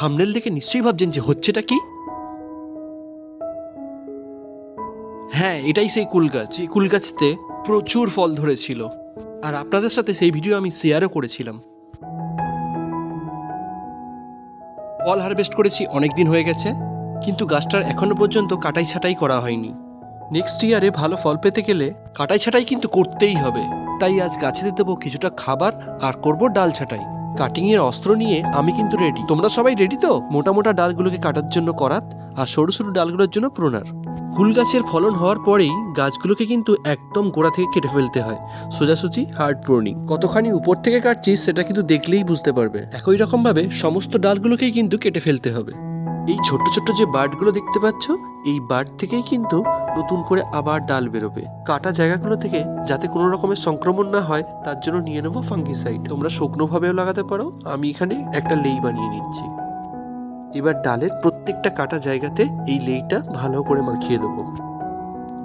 Thumbnail দেখে নিশ্চয়ই ভাবছেন যে হচ্ছেটা কি? হ্যাঁ এটাই সেই কুল গাছ। এই কুল গাছতে প্রচুর ফল ধরেছিল। আর আপনাদের সাথে সেই ভিডিও আমি শেয়ারও করেছিলাম। ফল হারভেস্ট করেছি অনেক দিন হয়ে গেছে, কিন্তু গাছটার এখনও পর্যন্ত কাটাই ছাটাই করা হয়নি। নেক্সট ইয়ারে ভালো ফল পেতে গেলে কাটাই ছাটাই কিন্তু করতেই হবে। তাই আজ গাছেতে দেবো কিছুটা খাবার আর করব ডাল ছাটাই কাটিং এর অস্ত্র নিয়ে আমি কিন্তু রেডি তোমরা সবাই রেডি তো? মোটা মোটা ডালগুলোকে কাটার জন্য করাত আর সরু সরু ডালগুলোর জন্য প্রোনার। ফুল গাছের ফলন হওয়ার পরেই গাছগুলোকে কিন্তু একদম গোড়া থেকে কেটে ফেলতে হয়। সোজাসুজি হার্ড প্রোনিং কতখানি উপর থেকে কাটছিস সেটা কিন্তু দেখলেই বুঝতে পারবে। একই রকম ভাবে সমস্ত ডালগুলোকেই কিন্তু কেটে ফেলতে হবে। এই ছোট্ট ছোট্ট যে বার্ডগুলো দেখতে পাচ্ছ, এই বার্ড থেকেই কিন্তু নতুন করে আবার ডাল বেরোবে। কাটা জায়গাগুলো থেকে যাতে কোনো রকমের সংক্রমণ না হয়, তার জন্য নিয়ে নেব ফাঙ্গিসাইড। তোমরা শুকনোভাবেও লাগাতে পারো। আমি এখানে একটা লেই বানিয়ে নিচ্ছি। এবার ডালের প্রত্যেকটা কাটা জায়গাতে এই লেইটা ভালো করে মাখিয়ে দেবো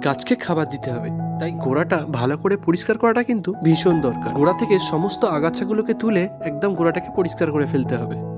গাছকে খাবার দিতে হবে। তাই গোড়াটা ভালো করে পরিষ্কার করাটা কিন্তু ভীষণ দরকার। গোড়া থেকে সমস্ত আগাছাগুলোকে তুলে একদম গোড়াটাকে পরিষ্কার করে ফেলতে হবে।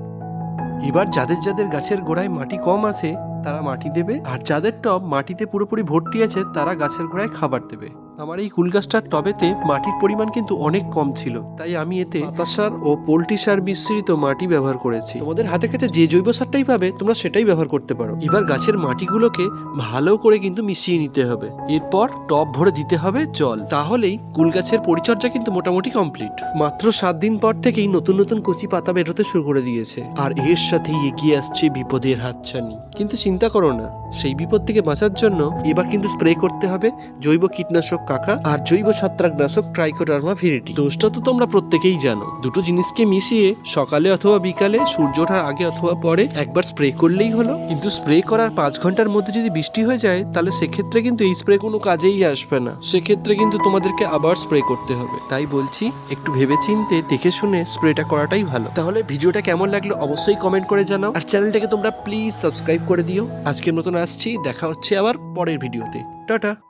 এবার যাদের যাদের গাছের গোড়ায় মাটি কম আছে, তারা মাটি দেবে, আর যাদের টব মাটিতে পুরোপুরি ভর্তি আছে, তারা গাছের গোড়ায় খাবার দেবে। আমার এই কুল গাছটার টবেতে মাটির পরিমাণ কিন্তু অনেক কম ছিল, তাই আমি এতে সার ও পোলট্রি সার মিশ্রিত মাটি ব্যবহার করেছি। তোমাদের হাতে কাছে যে জৈব সারটাই পাবে, তোমরা সেটাই ব্যবহার করতে পারো। এবার গাছের মাটিগুলোকে ভালো করে কিন্তু মিশিয়ে নিতে হবে। এরপর টব ভরে দিতে হবে জল। তাহলেই কুল গাছের পরিচর্যা কিন্তু মোটামুটি কমপ্লিট। মাত্র সাত দিন পর থেকেই নতুন নতুন কচি পাতা বেরোতে শুরু করে দিয়েছে। আর এর সাথেই এগিয়ে আসছে বিপদের হাতছানি। কিন্তু চিন্তা করো না, সেই বিপদ থেকে বাঁচার জন্য এবার কিন্তু স্প্রে করতে হবে জৈব কীটনাশক কাকা। আর জৈব ছত্রাকনাশক ট্রাইকোডার্মা ভিরিটি দোষটা তো তোমরা প্রত্যেকেই জানো। দুটো জিনিসকে মিশিয়ে সকালে অথবা বিকালে, সূর্য ওঠার আগে অথবা পরে একবার স্প্রে করলেই হলো। কিন্তু স্প্রে করার পাঁচ ঘণ্টার মধ্যে যদি বৃষ্টি হয়ে যায়, তাহলে সেক্ষেত্রে কিন্তু এই স্প্রে কোনো কাজেই আসবে না। সেক্ষেত্রে কিন্তু তোমাদেরকে আবার স্প্রে করতে হবে। তাই বলছি, একটু ভেবে চিনতে দেখে শুনে স্প্রেটা করাটাই ভালো। তাহলে ভিডিওটা কেমন লাগল অবশ্যই কমেন্ট করে জানাও। আর চ্যানেলটাকে তোমরা প্লিজ সাবস্ক্রাইব করে দিও। আজকের মতন আসছি, দেখা হচ্ছে আবার পরের ভিডিওতে। টাটা!